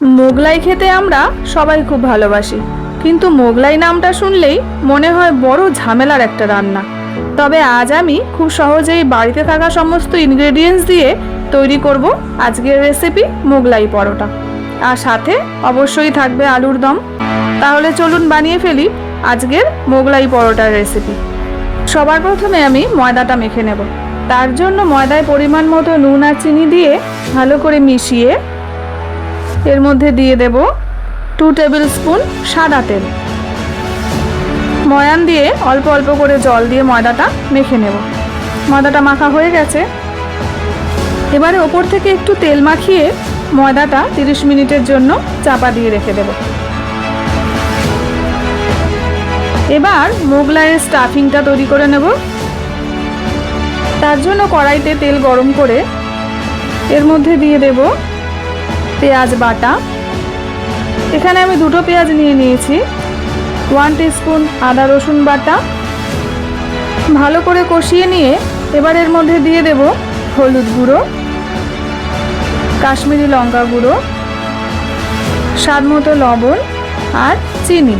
মোগলাই খেতে আমরা সবাই খুব ভালোবাসি। কিন্তু মোগলাই নামটা শুনলেই মনে হয় বড় ঝামেলার একটা রান্না। তবে আজ আমি খুব সহজেই বাড়িতে থাকা সমস্ত ইনগ্রেডিয়েন্টস দিয়ে তৈরি করব আজকের রেসিপি মোগলাই পরোটা। আর সাথে অবশ্যই থাকবে আলুর দম। তাহলে চলুন বানিয়ে ফেলি আজকের মোগলাই পরোটার রেসিপি সবার প্রথমে আমি ময়দাটা মেখে নেব। তার জন্য ময়দায় পরিমাণ মতো নুন আর চিনি দিয়ে ভালো করে মিশিয়ে এর মধ্যে দিয়ে দেব টু টেবিল স্পুন সাদা তেল। ময়ান দিয়ে অল্প অল্প করে জল দিয়ে ময়দাটা মেখে নেব। ময়দাটা মাখা হয়ে গেছে। এবারে ওপর থেকে একটু তেল মাখিয়ে ময়দাটা তিরিশ মিনিটের জন্য চাপা দিয়ে রেখে দেব। এবার মোগলাইয়ের স্টাফিংটা তৈরি করে নেব। তার জন্য কড়াইতে তেল গরম করে এর মধ্যে দিয়ে দেব পেঁয়াজ বাটা। এখানে আমি দুটো পেঁয়াজ নিয়ে নিয়েছি। ওয়ান স্পুন আদা রসুন বাটা। ভালো করে কষিয়ে নিয়ে এবার এর মধ্যে দিয়ে দেব হলুদ গুঁড়ো, কাশ্মীরি লঙ্কা গুঁড়ো, স্বাদ মতো লবণ আর চিনি।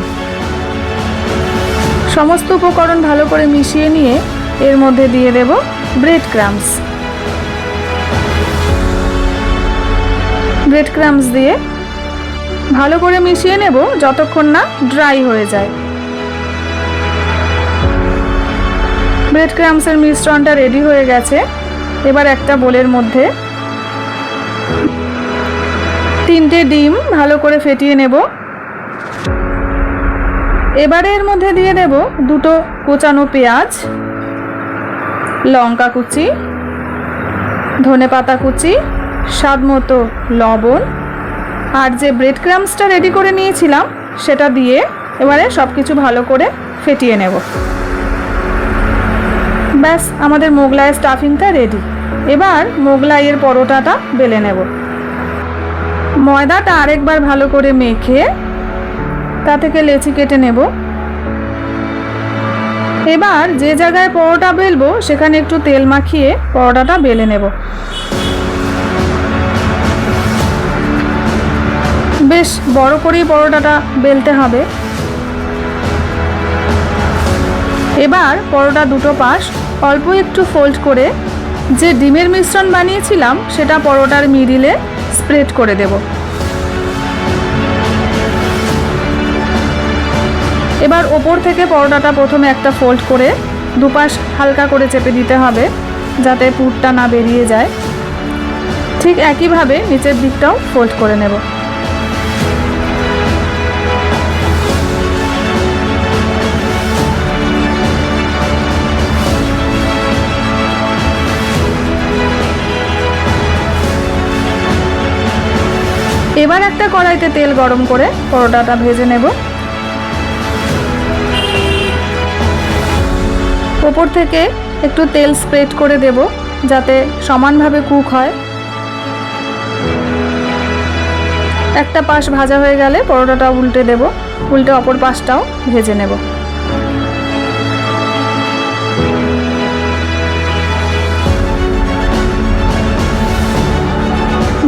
সমস্ত উপকরণ ভালো করে মিশিয়ে নিয়ে এর মধ্যে দিয়ে দেব ব্রেড ক্রামস ব্রেড ক্রামস দিয়ে ভালো করে মিশিয়ে নেব যতক্ষণ না ড্রাই হয়ে যায়। ব্রেড ক্রামসের মিশ্রণটা রেডি হয়ে গেছে। এবার একটা বোলের মধ্যে তিনটে ডিম ভালো করে ফেটিয়ে নেব। এবারে এর মধ্যে দিয়ে দেব দুটো কোচানো পেঁয়াজ, লঙ্কা কুচি ধনে পাতা কুচি স্বাদ মতো লবণ আর যে ব্রেড ক্রামসটা রেডি করে নিয়েছিলাম, সেটা দিয়ে এবারে সব কিছু ভালো করে ফেটিয়ে নেব। ব্যাস, আমাদের মোগলাইয়ের স্টাফিংটা রেডি এবার মোগলাইয়ের পরোটাটা বেলে নেব। ময়দাটা আরেকবার ভালো করে মেখে তা থেকে লেচি কেটে নেব। এবার যে জায়গায় পরোটা বেলবো, সেখানে একটু তেল মাখিয়ে পরোটাটা বেলে নেব। বেশ বড় করেই পরোটাটা বেলতে হবে। এবার পরোটা দুটো পাশ অল্প একটু ফোল্ড করে যে ডিমের মিশ্রণ বানিয়েছিলাম সেটা পরোটার মিডিলে স্প্রেড করে দেব। এবার ওপর থেকে পরোটাটা প্রথমে একটা ফোল্ড করে দুপাশ হালকা করে চেপে দিতে হবে যাতে পুরটা না বেরিয়ে যায়। ঠিক একইভাবে নিচের দিকটাও ফোল্ড করে নেব। এবার একটা কড়াইতে তেল গরম করে পরোটাটা ভেজে নেব। ওপর থেকে একটু তেল স্প্রেড করে দেব, যাতে সমানভাবে কুক হয়। একটা পাশ ভাজা হয়ে গেলে পরোটাটা উল্টে দেব, উল্টে অপর পাশটাও ভেজে নেব।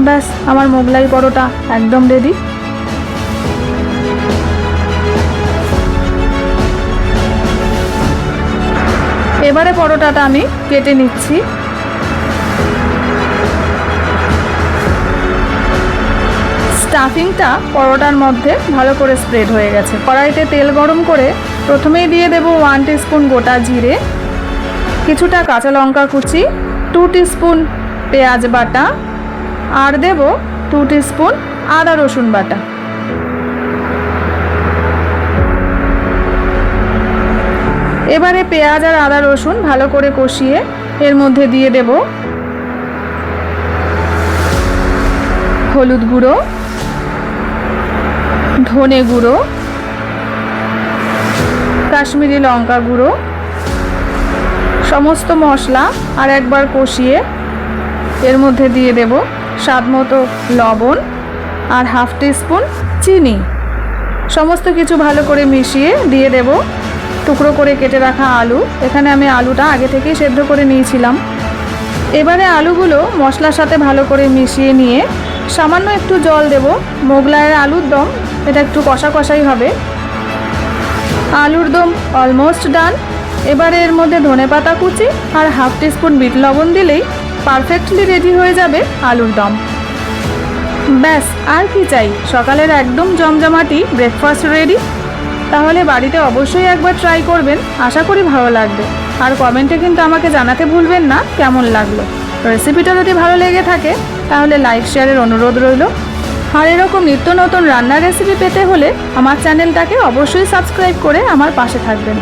ব্যাস, আমার মোগলাই পরোটা একদম রেডি এবারে পরোটাটা আমি কেটে নিচ্ছি। স্টাফিংটা পরোটার মধ্যে ভালো করে স্প্রেড হয়ে গেছে। কড়াইতে তেল গরম করে প্রথমেই দিয়ে দেব ওয়ান স্পুন গোটা জিরে, কিছুটা কাঁচা লঙ্কা কুচি টু স্পুন পেঁয়াজ বাটা আর দেব টু স্পুন আদা রসুন বাটা। এবারে পেঁয়াজ আর আদা রসুন ভালো করে কষিয়ে এর মধ্যে দিয়ে দেব হলুদ গুঁড়ো, ধনে গুঁড়ো, কাশ্মীরি লঙ্কা গুঁড়ো, সমস্ত মশলা আর একবার কষিয়ে এর মধ্যে দিয়ে দেব স্বাদ মতো লবণ আর হাফ স্পুন চিনি। সমস্ত কিছু ভালো করে মিশিয়ে দিয়ে দেব। টুকরো করে কেটে রাখা আলু। এখানে আমি আলুটা আগে থেকেই সেদ্ধ করে নিয়েছিলাম। এবারে আলুগুলো মশলার সাথে ভালো করে মিশিয়ে নিয়ে সামান্য একটু জল দেব। মোগলাইয়ের আলুর দম, এটা একটু কষা কষাই হবে। আলুর দম অলমোস্ট ডান এবারে এর মধ্যে ধনেপাতা কুচি আর হাফ টিস্পুন বিট লবণ দিলেই পারফেক্টলি রেডি হয়ে যাবে আলুর দম। ব্যাস, আর কি চাই? সকালের একদম জমজমাটি ব্রেকফাস্ট রেডি তাহলে বাড়িতে অবশ্যই একবার ট্রাই করবেন, আশা করি ভালো লাগবে। আর কমেন্টে কিন্তু আমাকে জানাতে ভুলবেন না, কেমন লাগল। রেসিপিটা যদি ভালো লেগে থাকে, তাহলে লাইক শেয়ারের অনুরোধ রইল। আর এরকম নিত্য নতুন রান্নার রেসিপি পেতে হলে, আমার চ্যানেলটাকে অবশ্যই সাবস্ক্রাইব করে আমার পাশে থাকবেন।